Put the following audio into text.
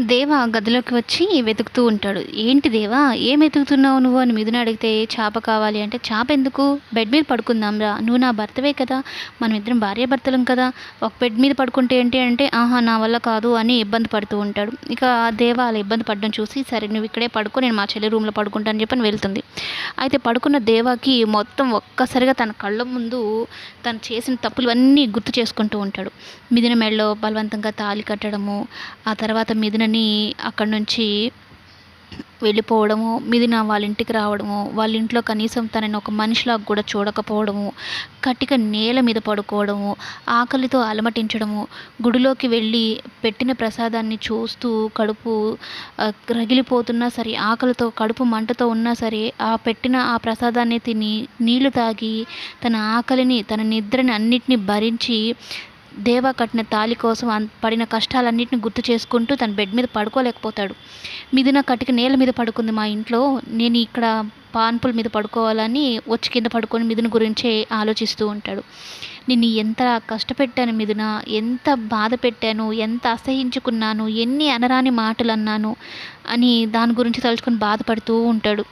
దేవ గదిలోకి వచ్చి వెతుకుతూ ఉంటాడు. ఏంటి దేవా ఏం వెతుకుతున్నావు నువ్వు? అని మిథున అడిగితే చేప కావాలి. అంటే చేప ఎందుకు? బెడ్ మీద పడుకుందాం రా. నువ్వు నా భర్తవే కదా. మనం ఇద్దరం భార్యాభర్తలం కదా. ఒక బెడ్ మీద పడుకుంటే ఏంటి అంటే ఆహా నా వల్ల కాదు అని ఇబ్బంది పడుతూ ఉంటాడు. ఇక దేవ అలా ఇబ్బంది పడడం చూసి సరే నువ్వు ఇక్కడే పడుకో నేను మా చెల్లి రూమ్లో పడుకుంటాను చెప్పని వెళ్తుంది. అయితే పడుకున్న దేవాకి మొత్తం ఒక్కసారిగా తన కళ్ళ ముందు తను చేసిన తప్పులు అన్నీ గుర్తు చేసుకుంటూ ఉంటాడు. మిథున మెడలో బలవంతంగా తాళి కట్టడము ఆ తర్వాత మిథునని అక్కడి నుంచి వెళ్ళిపోవడము మిథున వాళ్ళ ఇంటికి రావడము వాళ్ళ ఇంట్లో కనీసం తనని ఒక మనిషిలాగా కూడా చూడకపోవడము కటిక నేల మీద పడుకోవడము ఆకలితో అలమటించడము గుడిలోకి వెళ్ళి పెట్టిన ప్రసాదాన్ని చూస్తూ కడుపు రగిలిపోతున్నా సరే ఆకలితో కడుపు మంటతో ఉన్నా సరే ఆ పెట్టిన ఆ ప్రసాదాన్ని తిని నీళ్ళు తాగి తన ఆకలిని తన నిద్రని అన్నిటిని భరించి దేవా కట్టిన తాళి కోసం అన్- పడిన కష్టాలన్నింటిని గుర్తు చేసుకుంటూ తన బెడ్ మీద పడుకోలేకపోతాడు. మిథున కటిక నేల మీద పడుకుంది. మా ఇంట్లో నేను ఇక్కడ పాన్పుల మీద పడుకోవాలని వచ్చి కింద పడుకొని మిథున గురించే ఆలోచిస్తూ ఉంటాడు. నిన్ను ఎంత కష్టపెట్టాను మిథున? ఎంత బాధ పెట్టాను? ఎంత అసహించుకున్నాను? ఎన్ని అనరాని మాటలు అన్నాను? అని దాని గురించి తలుచుకొని బాధపడుతూ ఉంటాడు.